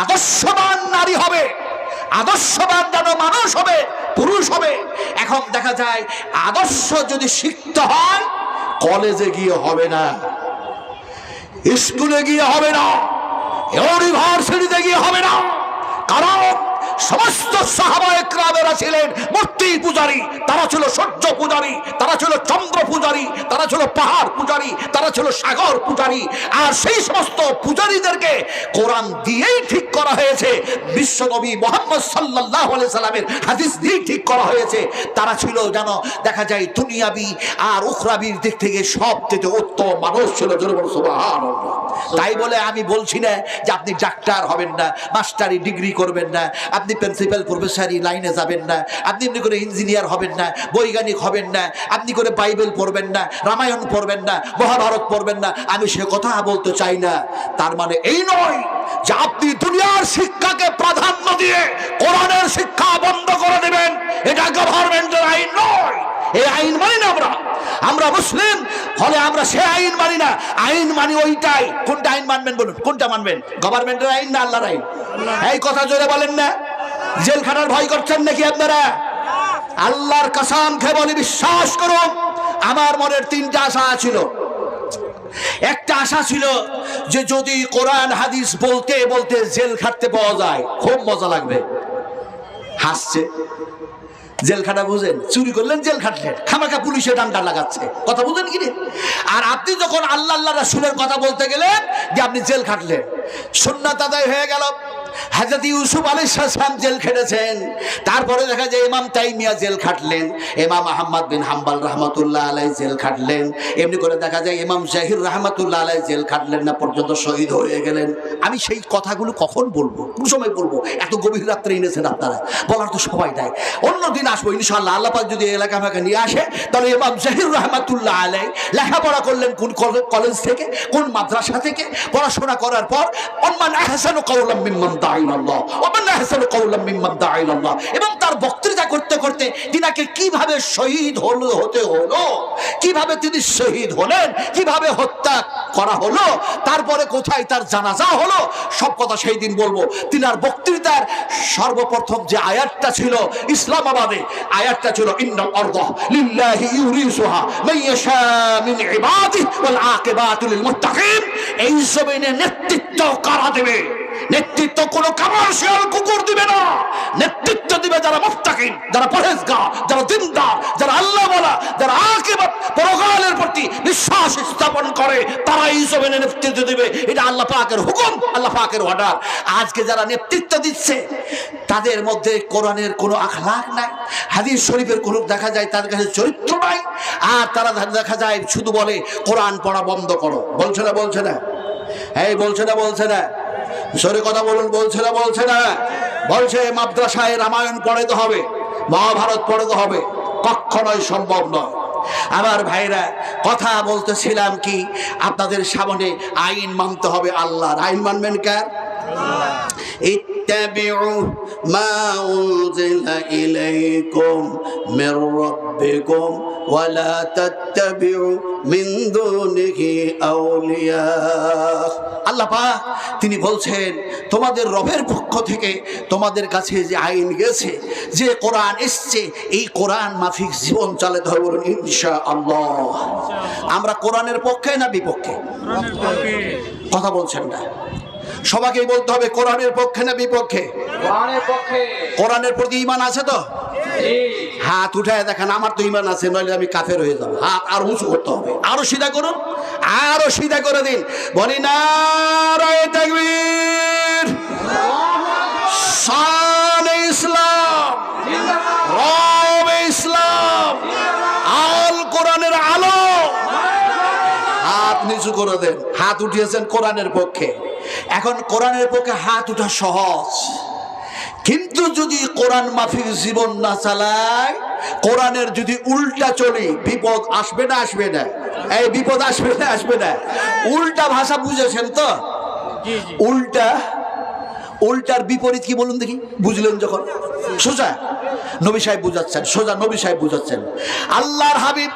আদর্শবান নারী হবে। আদর্শবান যেন মানুষ হবে, পুরুষ হবে। এখন দেখা যায়, আদর্শ যদি শিখতে হয়, কলেজে গিয়ে হবে না। স্কুলে গিয়ে হবে না। ইউনিভার্সিটিতে গিয়ে হবে না। কারণ সমস্ত সাহাবায়করামেরা ছিলেন মূর্তি পূজারী। তারা ছিল সূর্য পূজারী, তারা ছিল চন্দ্র পূজারী, তারা ছিল পাহাড় পূজারী, তারা ছিল সাগর পূজারী। আর সেই সমস্ত পূজারীদেরকে কোরআন দিয়েই হয়েছে। বিশ্বনবী মোহাম্মদ সাল্লাহ সাল্লামের হাদিস দিয়েই ঠিক করা হয়েছে। তারা ছিল যেন দেখা যায় দুনিয়াবি আর উখরাবির দিক থেকে সব থেকে উত্তম মানুষ ছিল। তাই বলে আমি বলছি না যে আপনি ডাক্তার হবেন না, মাস্টারি ডিগ্রি করবেন না, আপনি প্রিন্সিপাল, প্রফেসারি লাইনে যাবেন না, আপনি এমনি করে ইঞ্জিনিয়ার হবেন না, বৈজ্ঞানিক হবেন না, আপনি করে বাইবেল পড়বেন না, রামায়ণ পড়বেন না, মহাভারত পড়বেন না, আমি সে কথা বলতে চাই না। তার মানে এই নয় যে আপনি দুনিয়ার শিক্ষাকে প্রাধান্য দিয়ে কোরআনের শিক্ষা বন্ধ করে দেবেন, এটা গভর্নমেন্টের আইন নয়। এই আইন মানি না আমরা। আমরা মুসলিম, ফলে আমরা সে আইন মানি না। আইন মানি ওইটাই। কোনটা আইন মানবেন বলুন? কোনটা মানবেন? গভর্নমেন্টের আইন না আল্লাহর আইন? এই কথা জোরে বলেন না। জেলখানার ভয় করছেন নাকি আপনারা? আল্লাহর কাসাম খেয়ে বলে, বিশ্বাস করুন, আমার মনের তিনটা আশা ছিল। একটা আশা ছিল যে যদি কোরআন, হাদিস বলতে বলতে জেল খাটতে পাওয়া যায়, খুব মজা লাগবে। হাসছে। জেলখানা বুঝেন, চুরি করলেন, জেল খাটলেন। খামাখা পুলিশে ডান্ডা লাগাচ্ছে। কথা বুঝেন কি? আর আপনি যখন আল্লাহ আল্লাহ রাসুলের কথা বলতে গেলেন যে আপনি জেল খাটলেন, সুন্নাত আদায় হয়ে গেল। হাজরত ইউসুফ আলী সালাম জেল খেটেছেন। তারপরে দেখা যায় ইমাম তাইমিয়া জেল খাটলেন, ইমাম আহম্মদ বিন হাম্বাল রহমতুল্লাহ আলাই জেল খাটলেন, এমনি করে দেখা যায় ইমাম জাহির রহমতুল্লাহ আলাই জেল খাটলেন না পর্যন্ত শহীদ হয়ে গেলেন। আমি সেই কথাগুলো কখন বলব? কোন সময় বলব? এত গভীর রাত্রে এনেছেন আপনারা। বলার তো সবাই দেয় অন্যদিন আসব ইনশাল্লাহ আল্লাহ পাক যদি এলাকা আমাকে নিয়ে আসে, তাহলে ইমাম জাহির রহমাতুল্লাহ আলাই লেখাপড়া করলেন কোন কলেজ থেকে, কোন মাদ্রাসা থেকে, পড়াশোনা করার পর, অম্মান আহসানু কাউলাম মিম্মান এবং তার বক্তৃতা করতে করতে তিনাকে কীভাবে শহীদ হলো হতে হলো, কীভাবে তিনি শহীদ হলেন, কীভাবে হত্যা করা হলো, তারপরে কোথায় তার জানাজা হলো, সব কথা সেই দিন বলব। বক্তৃতার সর্বপ্রথম যে আয়াতটা ছিল ইসলামাবাদে, আয়াতটা ছিল এই নেতৃত্ব কারা দেবে? নেতৃত্ব কোনো কমার্শিয়াল কুকুর দিবে না। নেতৃত্ব দিবে যারা মুত্তাকিন, যারা পরহেজগার, যারা দিনদার, যারা আল্লাহ বলা যারা আকিবাত, পরকালের প্রতি বিশ্বাস স্থাপন করে তারা এই জমিনে নেতৃত্ব দিবে। এটা আল্লাহ পাকের হুকুম, আল্লাহ পাকের অর্ডার আজকে যারা নেতৃত্ব দিচ্ছে, তাদের মধ্যে কোরআনের কোনো আখলাক নাই, হাদিস শরীফের কোনো দেখা যায় তাদের কাছে চরিত্র নাই, আর তারা দেখা যায় শুধু বলে, কোরআন পড়া বন্ধ করো। বলছে না বলছে না। এই বলছে না বলছে না। সরে কথা বলুন, বলছে না বলছে না। বলছে, মাদ্রাসায় রামায়ণ পড়াতে হবে, মহাভারত পড়াতে হবে। কখনোই সম্ভব নয়। আমার ভাইরা, কথা বলতেছিলাম কি? আপনাদের সামনে আইন মানতে হবে, আল্লাহর। আইন মানবেন কার? اتبعوا ما أنزل إليكم من ربكم ولا تتبعوا من دونه أولياء আল্লাহ পাক তিনি বলছেন তোমাদের রবের পক্ষ থেকে তোমাদের কাছে যে আইন গেছে যে কোরআন এসছে এই কোরআন মাফিক জীবন চালাতে হবে বলুন ইনশা আল্লাহ আমরা কোরআনের পক্ষে না বিপক্ষে কথা বলছেন না সবাইকেই বলতে হবে কোরআনের পক্ষে না বিপক্ষে? কোরআনের পক্ষে। কোরআনের প্রতি ইমান আছে তো? জি। হাত উঠায় দেখেন আমার তো ইমান আছে নইলে আমি কাফের হয়ে যাব। হাত আর উঁচু করতে হবে। আরও সিধা করুন আরও সিধা করে দিন। বলি না ইসলাম। রব ইসলাম। আল কোরআনের আলো। হাত নিচু করে দেন। হাত উঠিয়েছেন কোরআনের পক্ষে। এখন কোরআনের পক্ষে হাত উঠা সহজ। কিন্তু যদি কোরআন মাফিক জীবন না চালায় কোরআনের যদি উল্টা চলি বিপদ আসবে না আসবে না। এই বিপদ আসবে না আসবে না। উল্টা ভাষা বুঝেছেন তো? উল্টা উল্টার বিপরীত কি বলুন দেখি? বুঝলেন যখন? সোজা? নবী সাহেব বুঝাচ্ছেন সোজা নবী সাহেব বুঝাচ্ছেন। আল্লাহর হাবিব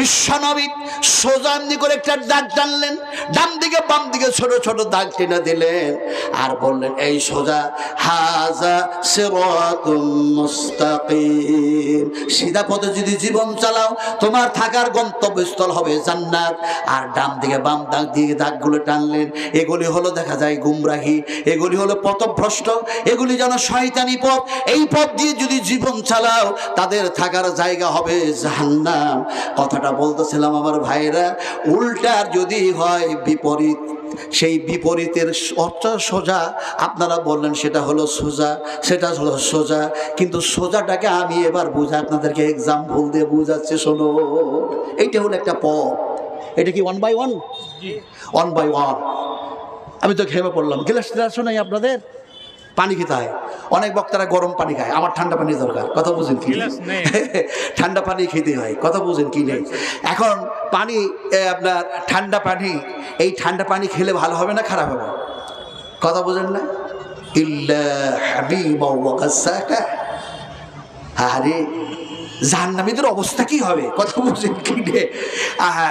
বিশ্বনবী সোজা এমনি করে একটা দাগ টানলেন, ডান দিকে, বাম দিকে ছোট ছোট দাগ টেনে দিলেন আর বললেন, এই সোজা, হাজা সিধা পথে যদি জীবন চালাও, তোমার থাকার গন্তব্যস্থল হবে জান্নাত। আর ডান দিকে, বাম দাগ দিকে দাগগুলো টানলেন, এগুলি হলো দেখা যায় গুমরাহি, এগুলি হলো পথভ্রষ্ট, এগুলি যেন শয়তানি পথ। এই পথ দিয়ে যদি জীবন চালাও, তাদের থাকার জায়গা হবে জাহান্নাম। কথাটা বলতেছিলাম আমার ভাইরা উল্টার যদি হয় বিপরীত সেই বিপরীতের অর্থ সোজা আপনারা বললেন সেটা হলো সোজা সেটা হলো সোজা কিন্তু সোজাটাকে আমি এবার বুঝা আপনাদেরকে এক্সাম্পল দিয়ে বুঝাচ্ছি শোনো। এইটা হলো একটা পথ। এটা কি one by one one by one আমি তো ঘেমে পড়লাম। গ্লাস গ্লাস নাই আপনাদের? পানি খেতে হয়। অনেক বক্তারা গরম পানি খায়। আমার ঠান্ডা পানি দরকার কথা বুঝেন কি? ঠান্ডা পানি খেতে হয় কথা বুঝেন কি নেই? এখন পানি আপনার ঠান্ডা পানি এই ঠান্ডা পানি খেলে ভালো হবে না খারাপ হবে? কথা বুঝেন না? আরে জাহান্নামীদের অবস্থা কি হবে? কথা বুঝেন কি আহা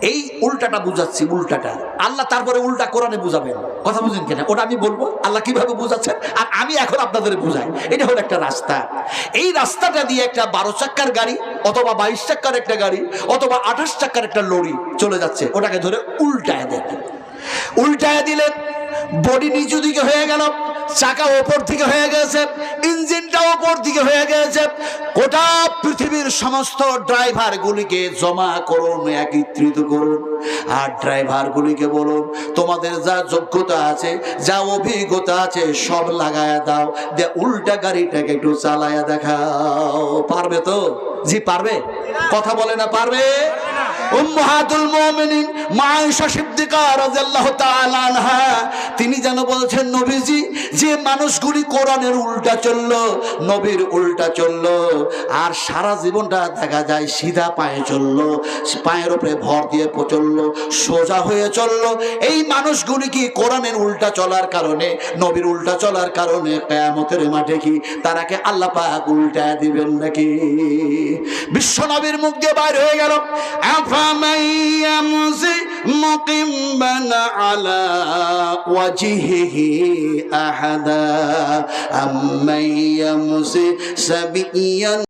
এই উল্টাটা বুঝাচ্ছি, উল্টাটা। আল্লাহ তারপরে উল্টা কোরআনে বুঝাবেন। কথা বুঝেন কিনা? ওটা আমি বলব, আল্লাহ কীভাবে বুঝাচ্ছেন? আর আমি এখন আপনাদের বুঝাই। এটা হলো একটা রাস্তা। এই রাস্তাটা দিয়ে একটা বারো চাক্কার গাড়ি, অথবা বাইশ চাক্কার একটা গাড়ি, অথবা আঠাশ চাক্কার একটা লরি চলে যাচ্ছে। ওটাকে ধরে উল্টায় দেন। উল্টায় দিলেন, বডি নিচু দিকে হয়ে গেল, চাকা ওপর দিকে হয়ে গেছে ইঞ্জিনটা ওপর দিকে হয়ে গেছে, গোটা পৃথিবীর সমস্ত ড্রাইভারগুলিকে জমা করুন, একত্রিত করুন। আর ড্রাইভারগুলিকে বলুন, তোমাদের যা যোগ্যতা আছে, যা অভিজ্ঞতা আছে, সব লাগায় দাও। যে উল্টা গাড়িটাকে একটু চালায়া দেখাও। পারবে তো? জি, পারবে? কথা বলে না, পারবে? তিনি যেন বলছেন, নবীজি, যে মানুষগুলি কোরআনের উল্টা চলল, নবীর উল্টা চলল, আর সারা জীবনটা দেখা যায় সিধা পায়ে চলল, পায়ের উপরে ভর দিয়ে চলল, সোজা হয়ে চলল। এই মানুষগুলি কি কোরআনের উল্টা চলার কারণে, নবীর উল্টা চলার কারণে কেয়ামতের মাঠে কি তারাকে আল্লাহ পাক উল্টা দিবেন নাকি? বিশ্ব নবীর মুখ দিয়ে বাইর হয়ে গেল। أفمن يمزي مقما على وجهه أحدا؟ أمن يمزي سبيا